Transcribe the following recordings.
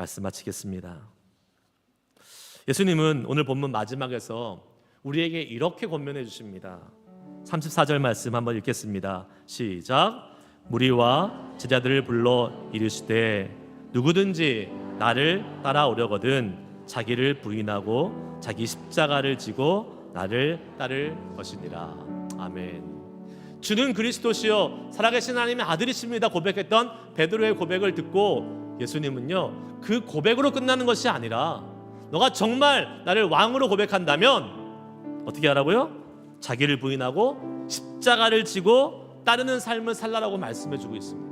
말씀 마치겠습니다. 예수님은 오늘 본문 마지막에서 우리에게 이렇게 권면해 주십니다. 34절 말씀 한번 읽겠습니다. 시작. 무리와 제자들을 불러 이르시되 누구든지 나를 따라오려거든 자기를 부인하고 자기 십자가를 지고 나를 따를 것이니라. 아멘. 주는 그리스도시요 살아계신 하나님의 아들이십니다 고백했던 베드로의 고백을 듣고 예수님은요 그 고백으로 끝나는 것이 아니라 너가 정말 나를 왕으로 고백한다면 어떻게 하라고요? 자기를 부인하고 십자가를 지고 따르는 삶을 살라라고 말씀해 주고 있습니다.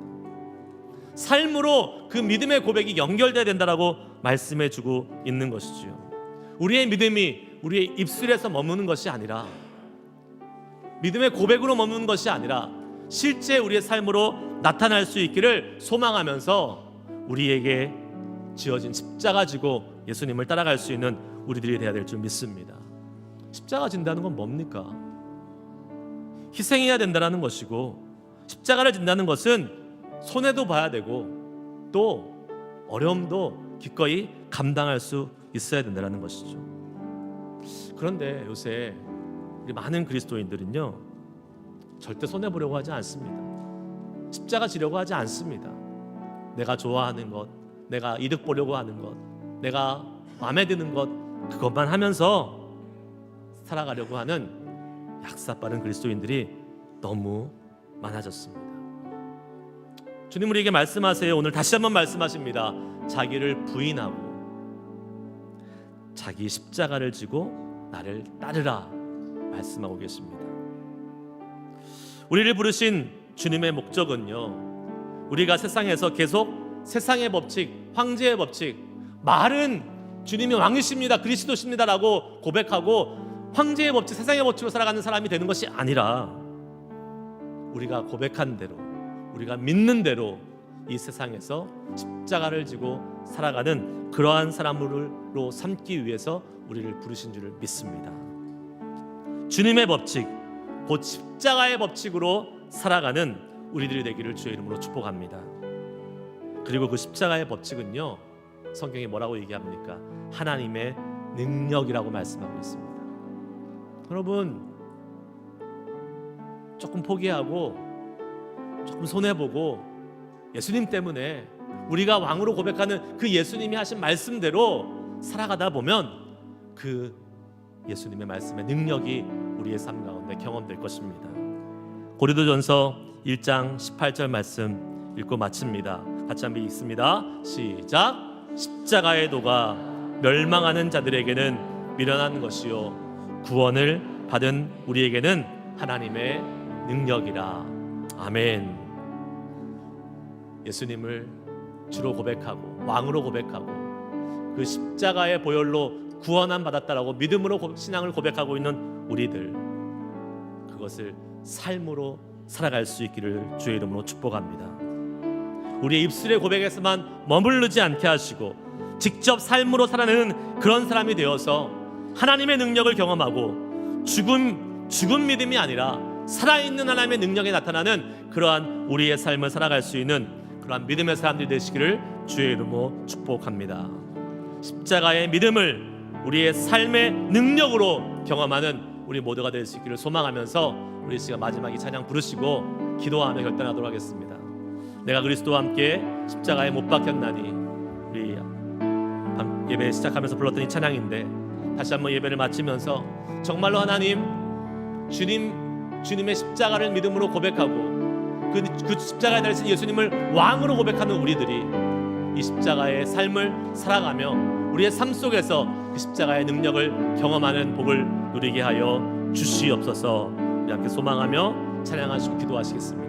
삶으로 그 믿음의 고백이 연결돼야 된다라고 말씀해 주고 있는 것이지요. 우리의 믿음이 우리의 입술에서 머무는 것이 아니라 믿음의 고백으로 머무는 것이 아니라 실제 우리의 삶으로 나타날 수 있기를 소망하면서 우리에게 지어진 십자가 지고 예수님을 따라갈 수 있는 우리들이 되어야 될 줄 믿습니다. 십자가 진다는 건 뭡니까? 희생해야 된다는 것이고 십자가를 진다는 것은 손해도 봐야 되고 또 어려움도 기꺼이 감당할 수 있어야 된다는 것이죠. 그런데 요새 우리 많은 그리스도인들은요 절대 손해 보려고 하지 않습니다. 십자가 지려고 하지 않습니다. 내가 좋아하는 것, 내가 이득 보려고 하는 것, 내가 마음에 드는 것 그것만 하면서 살아가려고 하는 약사빠른 그리스도인들이 너무 많아졌습니다. 주님 우리에게 말씀하세요. 오늘 다시 한번 말씀하십니다. 자기를 부인하고 자기 십자가를 지고 나를 따르라 말씀하고 계십니다. 우리를 부르신 주님의 목적은요. 우리가 세상에서 계속 세상의 법칙, 황제의 법칙, 말은 주님이 왕이십니다. 그리스도십니다라고 고백하고 황제의 법칙, 세상의 법칙으로 살아가는 사람이 되는 것이 아니라 우리가 고백한 대로 우리가 믿는 대로 이 세상에서 십자가를 지고 살아가는 그러한 사람으로 삼기 위해서 우리를 부르신 줄을 믿습니다. 주님의 법칙, 곧 십자가의 법칙으로 살아가는 우리들이 되기를 주의 이름으로 축복합니다. 그리고 그 십자가의 법칙은요, 성경이 뭐라고 얘기합니까? 하나님의 능력이라고 말씀하고 있습니다. 여러분, 조금 포기하고 조금 손해 보고 예수님 때문에 우리가 왕으로 고백하는 그 예수님이 하신 말씀대로 살아가다 보면 그 예수님의 말씀의 능력이 우리의 삶 가운데 경험될 것입니다. 고린도전서 1장 18절 말씀 읽고 마칩니다. 같이 한번 읽습니다. 시작. 십자가의 도가 멸망하는 자들에게는 미련한 것이요 구원을 받은 우리에게는 하나님의 능력이라. 아멘. 예수님을 주로 고백하고 왕으로 고백하고 그 십자가의 보혈로 구원함 받았다라고 믿음으로 고- 신앙을 고백하고 있는 우리들 그것을 삶으로 살아갈 수 있기를 주의 이름으로 축복합니다. 우리의 입술의 고백에서만 머무르지 않게 하시고 직접 삶으로 살아내는 그런 사람이 되어서 하나님의 능력을 경험하고 죽음 죽은 믿음이 아니라 살아있는 하나님의 능력이 나타나는 그러한 우리의 삶을 살아갈 수 있는 그러한 믿음의 사람들이 되시기를 주의 이름으로 축복합니다. 십자가의 믿음을 우리의 삶의 능력으로 경험하는 우리 모두가 될 수 있기를 소망하면서 우리 씨가 마지막 이 찬양 부르시고 기도하며 결단하도록 하겠습니다. 내가 그리스도와 함께 십자가에 못 박혔나니 우리 밤 예배 시작하면서 불렀던 이 찬양인데 다시 한번 예배를 마치면서 정말로 하나님 주님 주님의 십자가를 믿음으로 고백하고 그, 그 십자가에 달리신 예수님을 왕으로 고백하는 우리들이 이 십자가의 삶을 살아가며 우리의 삶 속에서 그 십자가의 능력을 경험하는 복을 누리게 하여 주시옵소서. 함께 소망하며 찬양하시고 기도하시겠습니다.